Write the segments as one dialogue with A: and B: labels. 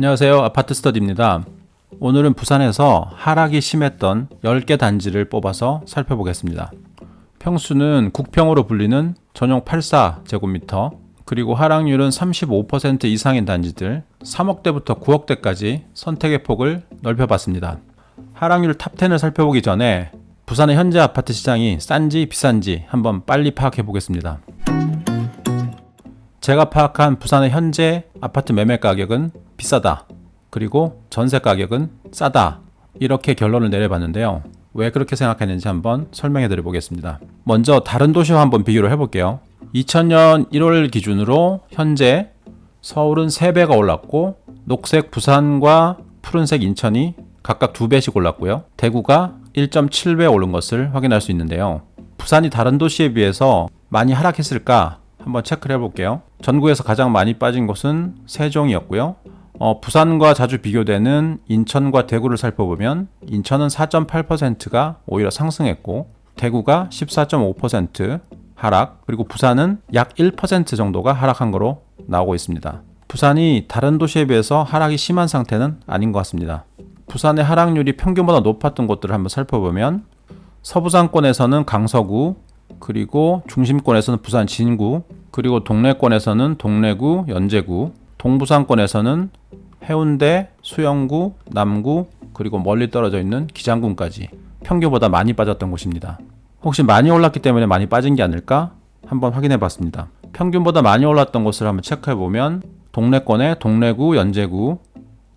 A: 안녕하세요. 아파트 스터디입니다. 오늘은 부산에서 하락이 심했던 10개 단지를 뽑아서 살펴보겠습니다. 평수는 국평으로 불리는 전용 84제곱미터, 그리고 하락률은 35% 이상인 단지들 3억대부터 9억대까지 선택의 폭을 넓혀봤습니다. 하락률 탑10을 살펴보기 전에 부산의 현재 아파트 시장이 싼지 비싼지 한번 빨리 파악해 보겠습니다. 제가 파악한 부산의 현재 아파트 매매 가격은 비싸다. 그리고 전세 가격은 싸다. 이렇게 결론을 내려봤는데요. 왜 그렇게 생각했는지 한번 설명해 드려 보겠습니다. 먼저 다른 도시와 한번 비교를 해 볼게요. 2000년 1월 기준으로 현재 서울은 3배가 올랐고 녹색 부산과 푸른색 인천이 각각 2배씩 올랐고요. 대구가 1.7배 오른 것을 확인할 수 있는데요. 부산이 다른 도시에 비해서 많이 하락했을까 한번 체크를 해볼게요. 전국에서 가장 많이 빠진 곳은 세종이었고요. 어, 부산과 자주 비교되는 인천과 대구를 살펴보면 인천은 4.8%가 오히려 상승했고 대구가 14.5% 하락 그리고 부산은 약 1% 정도가 하락한 거로 나오고 있습니다. 부산이 다른 도시에 비해서 하락이 심한 상태는 아닌 것 같습니다. 부산의 하락률이 평균보다 높았던 곳들을 한번 살펴보면 서부상권에서는 강서구, 그리고 중심권에서는 부산 진구, 그리고 동래권에서는 동래구, 연제구, 동부상권에서는 해운대, 수영구, 남구, 그리고 멀리 떨어져 있는 기장군까지 평균보다 많이 빠졌던 곳입니다. 혹시 많이 올랐기 때문에 많이 빠진 게 아닐까? 한번 확인해 봤습니다. 평균보다 많이 올랐던 곳을 한번 체크해 보면 동래권의 동래구, 연제구,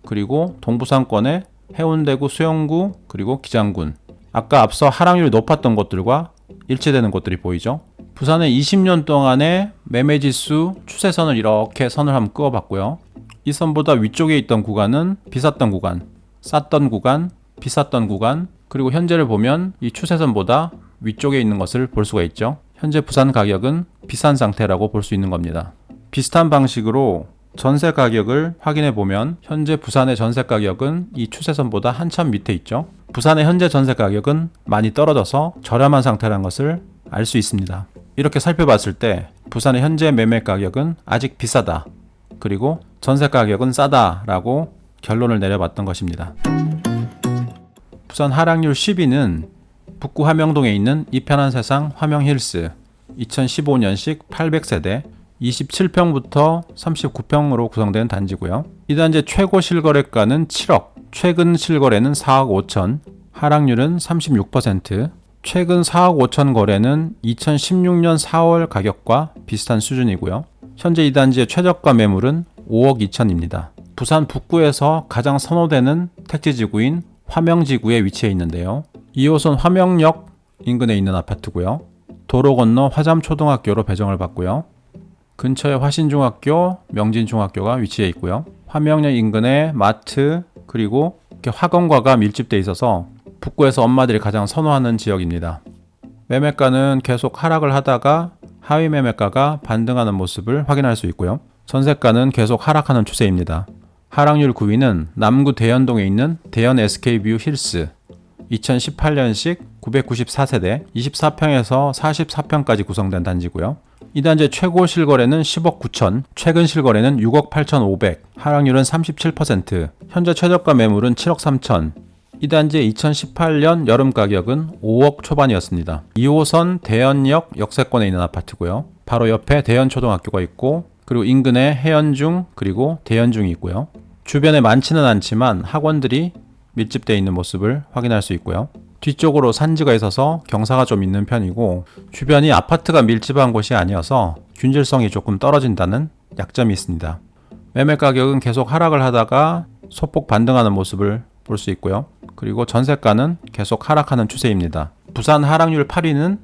A: 그리고 동부상권의 해운대구, 수영구, 그리고 기장군. 아까 앞서 하락률이 높았던 곳들과 일치되는 곳들이 보이죠. 부산의 20년 동안의 매매지수 추세선을 이렇게 선을 한번 그어봤고요. 이 선보다 위쪽에 있던 구간은 비쌌던 구간, 쌌던 구간, 비쌌던 구간, 그리고 현재를 보면 이 추세선보다 위쪽에 있는 것을 볼 수가 있죠. 현재 부산 가격은 비싼 상태라고 볼 수 있는 겁니다. 비슷한 방식으로 전세 가격을 확인해 보면 현재 부산의 전세 가격은 이 추세선보다 한참 밑에 있죠. 부산의 현재 전세 가격은 많이 떨어져서 저렴한 상태라는 것을 알 수 있습니다. 이렇게 살펴봤을 때 부산의 현재 매매 가격은 아직 비싸다. 그리고 전세 가격은 싸다라고 결론을 내려봤던 것입니다. 부산 하락률 10위는 북구 화명동에 있는 이편한 세상 화명힐스 2015년식 800세대 27평부터 39평으로 구성된 단지고요. 이 단지 최고 실거래가는 7억, 최근 실거래는 4억 5천, 하락률은 36%, 최근 4억 5천 거래는 2016년 4월 가격과 비슷한 수준이고요. 현재 이 단지의 최저가 매물은 5억 2천입니다. 부산 북구에서 가장 선호되는 택지지구인 화명지구에 위치해 있는데요. 2호선 화명역 인근에 있는 아파트고요. 도로 건너 화잠초등학교로 배정을 받고요. 근처에 화신중학교, 명진중학교가 위치해 있고요. 화명역 인근에 마트 그리고 이렇게 학원과가 밀집돼 있어서 북구에서 엄마들이 가장 선호하는 지역입니다. 매매가는 계속 하락을 하다가 하위 매매가가 반등하는 모습을 확인할 수 있고요. 전세가는 계속 하락하는 추세입니다. 하락률 9위는 남구 대연동에 있는 대연 SK뷰 힐스 2018년식 994세대 24평에서 44평까지 구성된 단지고요. 이 단지의 최고 실거래는 10억 9천, 최근 실거래는 6억 8천 5백, 하락률은 37%, 현재 최저가 매물은 7억 3천. 이 단지의 2018년 여름 가격은 5억 초반이었습니다. 2호선 대연역 역세권에 있는 아파트고요. 바로 옆에 대연초등학교가 있고 그리고 인근에 해연중 그리고 대연중이 있고요. 주변에 많지는 않지만 학원들이 밀집되어 있는 모습을 확인할 수 있고요. 뒤쪽으로 산지가 있어서 경사가 좀 있는 편이고 주변이 아파트가 밀집한 곳이 아니어서 균질성이 조금 떨어진다는 약점이 있습니다. 매매 가격은 계속 하락을 하다가 소폭 반등하는 모습을 볼 수 있고요. 그리고 전세가는 계속 하락하는 추세입니다. 부산 하락률 8위는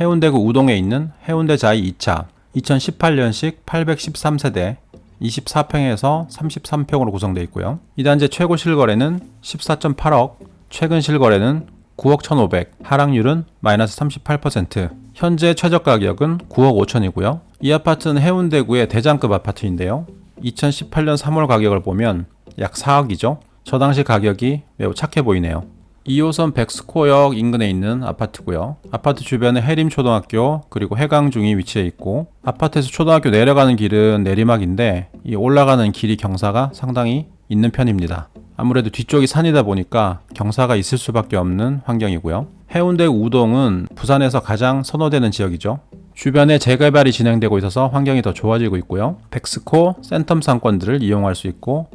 A: 해운대구 우동에 있는 해운대 자이 2차 2018년식 813세대 24평에서 33평으로 구성되어 있고요. 이 단지 최고 실거래는 14.8억, 최근 실거래는 9억 1,500, 하락률은 마이너스 38%, 현재 최저 가격은 9억 5천이고요. 이 아파트는 해운대구의 대장급 아파트인데요. 2018년 3월 가격을 보면 약 4억이죠. 저 당시 가격이 매우 착해 보이네요. 2호선 백스코역 인근에 있는 아파트고요. 아파트 주변에 해림초등학교 그리고 해강중이 위치해 있고 아파트에서 초등학교 내려가는 길은 내리막인데 이 올라가는 길이 경사가 상당히 있는 편입니다. 아무래도 뒤쪽이 산이다 보니까 경사가 있을 수밖에 없는 환경이고요. 해운대 우동은 부산에서 가장 선호되는 지역이죠. 주변에 재개발이 진행되고 있어서 환경이 더 좋아지고 있고요. 백스코 센텀 상권들을 이용할 수 있고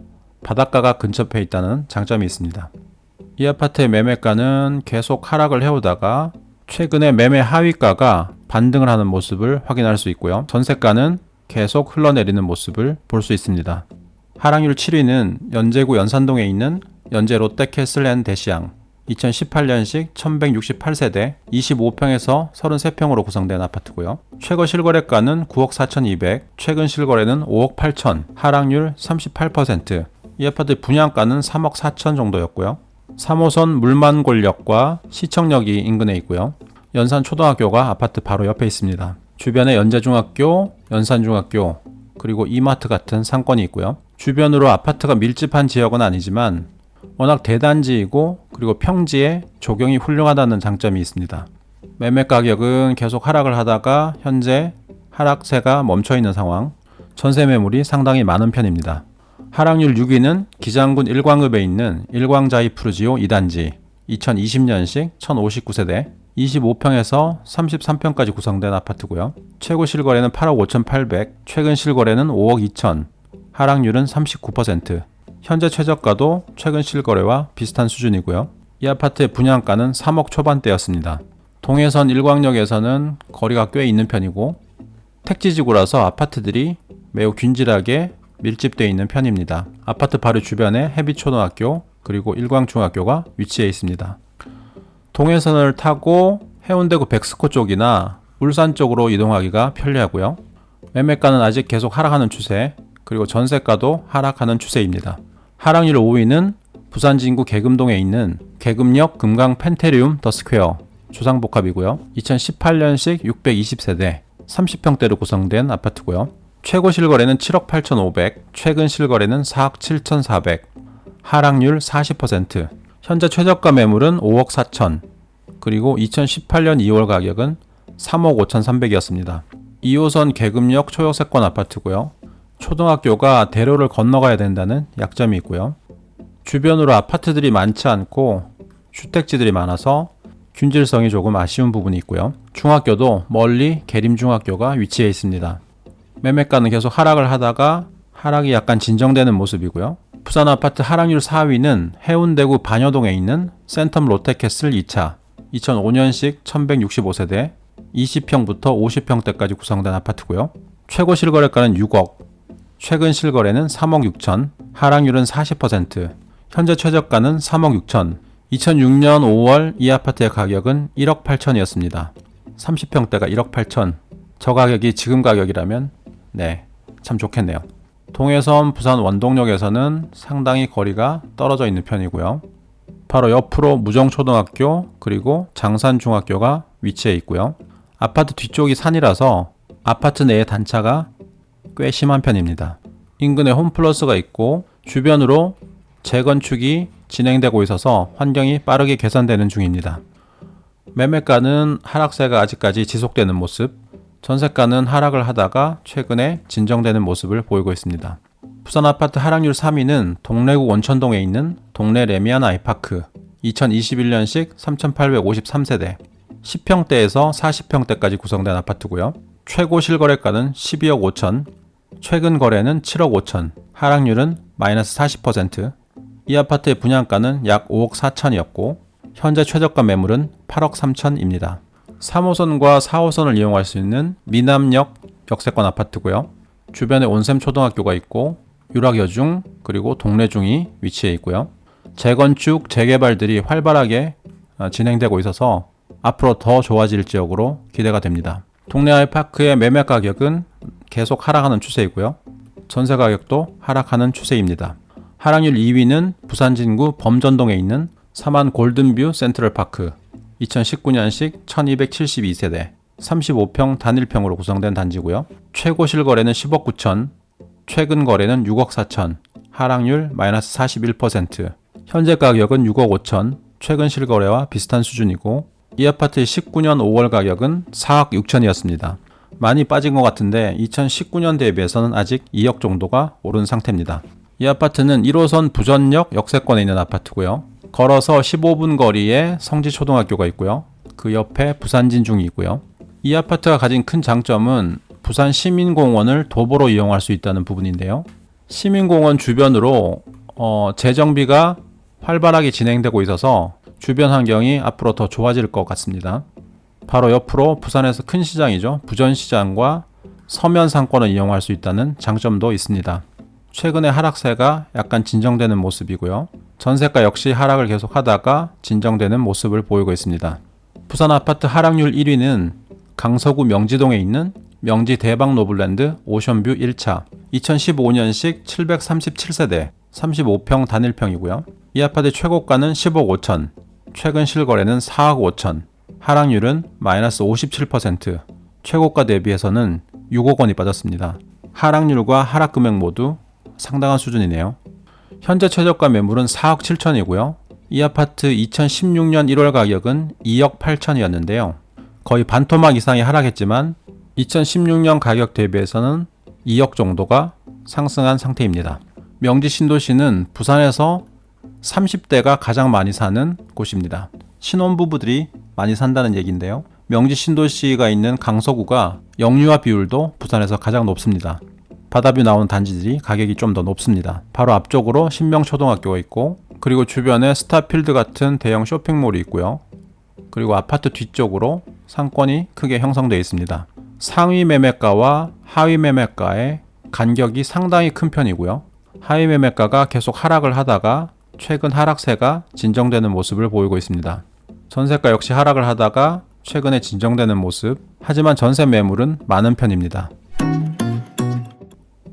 A: 바닷가가 근접해 있다는 장점이 있습니다. 이 아파트의 매매가는 계속 하락을 해오다가 최근에 매매 하위가가 반등을 하는 모습을 확인할 수 있고요. 전세가는 계속 흘러내리는 모습을 볼 수 있습니다. 하락률 7위는 연제구 연산동에 있는 연제 롯데캐슬 앤 대시양 2018년식 1168세대 25평에서 33평으로 구성된 아파트고요. 최고 실거래가는 9억 4,200, 최근 실거래는 5억 8천, 하락률 38%. 이 아파트 분양가는 3억 4천 정도였고요. 3호선 물만골역과 시청역이 인근에 있고요. 연산 초등학교가 아파트 바로 옆에 있습니다. 주변에 연제중학교, 연산중학교, 그리고 이마트 같은 상권이 있고요. 주변으로 아파트가 밀집한 지역은 아니지만 워낙 대단지이고 그리고 평지에 조경이 훌륭하다는 장점이 있습니다. 매매 가격은 계속 하락을 하다가 현재 하락세가 멈춰 있는 상황. 전세 매물이 상당히 많은 편입니다. 하락률 6위는 기장군 일광읍에 있는 일광자이 푸르지오 2단지 2020년식 1059세대 25평에서 33평까지 구성된 아파트고요. 최고 실거래는 8억 5,800, 최근 실거래는 5억 2천, 하락률은 39%. 현재 최저가도 최근 실거래와 비슷한 수준이고요. 이 아파트의 분양가는 3억 초반대였습니다. 동해선 일광역에서는 거리가 꽤 있는 편이고 택지지구라서 아파트들이 매우 균질하게 밀집되어 있는 편입니다. 아파트 바로 주변에 해비초등학교 그리고 일광중학교가 위치해 있습니다. 동해선을 타고 해운대구 백스코 쪽이나 울산 쪽으로 이동하기가 편리하고요. 매매가는 아직 계속 하락하는 추세, 그리고 전세가도 하락하는 추세입니다. 하락률 5위는 부산 진구 계금동에 있는 계금역 금강 펜테리움 더 스퀘어 주상복합이고요. 2018년식 620세대 30평대로 구성된 아파트고요. 최고 실거래는 7억 8,500, 최근 실거래는 4억 7,400, 하락률 40%, 현재 최저가 매물은 5억 4천, 그리고 2018년 2월 가격은 3억 5,300이었습니다. 2호선 계급역 초역세권 아파트고요. 초등학교가 대로를 건너가야 된다는 약점이 있고요. 주변으로 아파트들이 많지 않고 주택지들이 많아서 균질성이 조금 아쉬운 부분이 있고요. 중학교도 멀리 계림중학교가 위치해 있습니다. 매매가는 계속 하락을 하다가 하락이 약간 진정되는 모습이고요. 부산 아파트 하락률 4위는 해운대구 반여동에 있는 센텀 롯데캐슬 2차 2005년식 1165세대 20평부터 50평대까지 구성된 아파트고요. 최고 실거래가는 6억, 최근 실거래는 3억 6천, 하락률은 40%, 현재 최저가는 3억 6천. 2006년 5월 이 아파트의 가격은 1억 8천이었습니다. 30평대가 1억 8천. 저 가격이 지금 가격이라면 네, 참 좋겠네요. 동해선 부산 원동역에서는 상당히 거리가 떨어져 있는 편이고요. 바로 옆으로 무정초등학교 그리고 장산중학교가 위치해 있고요. 아파트 뒤쪽이 산이라서 아파트 내의 단차가 꽤 심한 편입니다. 인근에 홈플러스가 있고 주변으로 재건축이 진행되고 있어서 환경이 빠르게 개선되는 중입니다. 매매가는 하락세가 아직까지 지속되는 모습, 전세가는 하락을 하다가 최근에 진정되는 모습을 보이고 있습니다. 부산 아파트 하락률 3위는 동래구 원천동에 있는 동래 레미안 아이파크 2021년식 3853세대 10평대에서 40평대까지 구성된 아파트고요. 최고 실거래가는 12억 5천, 최근 거래는 7억 5천, 하락률은 마이너스 40%. 이 아파트의 분양가는 약 5억 4천이었고 현재 최저가 매물은 8억 3천입니다. 3호선과 4호선을 이용할 수 있는 미남역 역세권 아파트고요. 주변에 온샘 초등학교가 있고 유락여중 그리고 동래중이 위치해 있고요. 재건축, 재개발들이 활발하게 어, 진행되고 있어서 앞으로 더 좋아질 지역으로 기대가 됩니다. 동래 아이파크의 매매 가격은 계속 하락하는 추세이고요. 전세 가격도 하락하는 추세입니다. 하락률 2위는 부산 진구 범전동에 있는 사만 골든뷰 센트럴파크 2019년식 1272세대 35평 단일평으로 구성된 단지고요. 최고 실거래는 10억 9천, 최근 거래는 6억 4천, 하락률 마이너스 41%, 현재 가격은 6억 5천, 최근 실거래와 비슷한 수준이고 이 아파트의 19년 5월 가격은 4억 6천이었습니다. 많이 빠진 것 같은데 2019년 대비해서는 아직 2억 정도가 오른 상태입니다. 이 아파트는 1호선 부전역 역세권에 있는 아파트고요. 걸어서 15분 거리에 성지초등학교가 있고요. 그 옆에 부산진중이 있고요. 이 아파트가 가진 큰 장점은 부산 시민공원을 도보로 이용할 수 있다는 부분인데요. 시민공원 주변으로 어, 재정비가 활발하게 진행되고 있어서 주변 환경이 앞으로 더 좋아질 것 같습니다. 바로 옆으로 부산에서 큰 시장이죠. 부전시장과 서면 상권을 이용할 수 있다는 장점도 있습니다. 최근에 하락세가 약간 진정되는 모습이고요. 전세가 역시 하락을 계속하다가 진정되는 모습을 보이고 있습니다. 부산 아파트 하락률 1위는 강서구 명지동에 있는 명지 대박 노블랜드 오션뷰 1차 2015년식 737세대 35평 단일평이고요. 이 아파트 최고가는 10억 5천, 최근 실거래는 4억 5천, 하락률은 마이너스 57%, 최고가 대비해서는 6억 원이 빠졌습니다. 하락률과 하락 금액 모두 상당한 수준이네요. 현재 최저가 매물은 4억 7천이고요. 이 아파트 2016년 1월 가격은 2억 8천이었는데요. 거의 반토막 이상이 하락했지만 2016년 가격 대비해서는 2억 정도가 상승한 상태입니다. 명지 신도시는 부산에서 30대가 가장 많이 사는 곳입니다. 신혼부부들이 많이 산다는 얘기인데요. 명지 신도시가 있는 강서구가 영유아 비율도 부산에서 가장 높습니다. 바다뷰 나오는 단지들이 가격이 좀 더 높습니다. 바로 앞쪽으로 신명초등학교가 있고 그리고 주변에 스타필드 같은 대형 쇼핑몰이 있고요. 그리고 아파트 뒤쪽으로 상권이 크게 형성되어 있습니다. 상위 매매가와 하위 매매가의 간격이 상당히 큰 편이고요. 하위 매매가가 계속 하락을 하다가 최근 하락세가 진정되는 모습을 보이고 있습니다. 전세가 역시 하락을 하다가 최근에 진정되는 모습. 하지만 전세 매물은 많은 편입니다.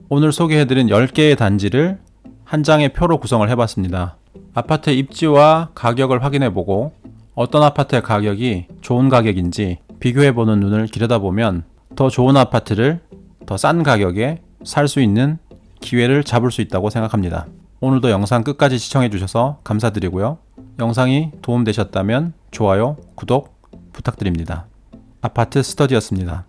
A: 오늘 소개해드린 10개의 단지를 한 장의 표로 구성을 해봤습니다. 아파트 입지와 가격을 확인해보고 어떤 아파트의 가격이 좋은 가격인지 비교해보는 눈을 기르다보면 더 좋은 아파트를 더 싼 가격에 살 수 있는 기회를 잡을 수 있다고 생각합니다. 오늘도 영상 끝까지 시청해 주셔서 감사드리고요. 영상이 도움되셨다면 좋아요, 구독 부탁드립니다. 아파트 스터디였습니다.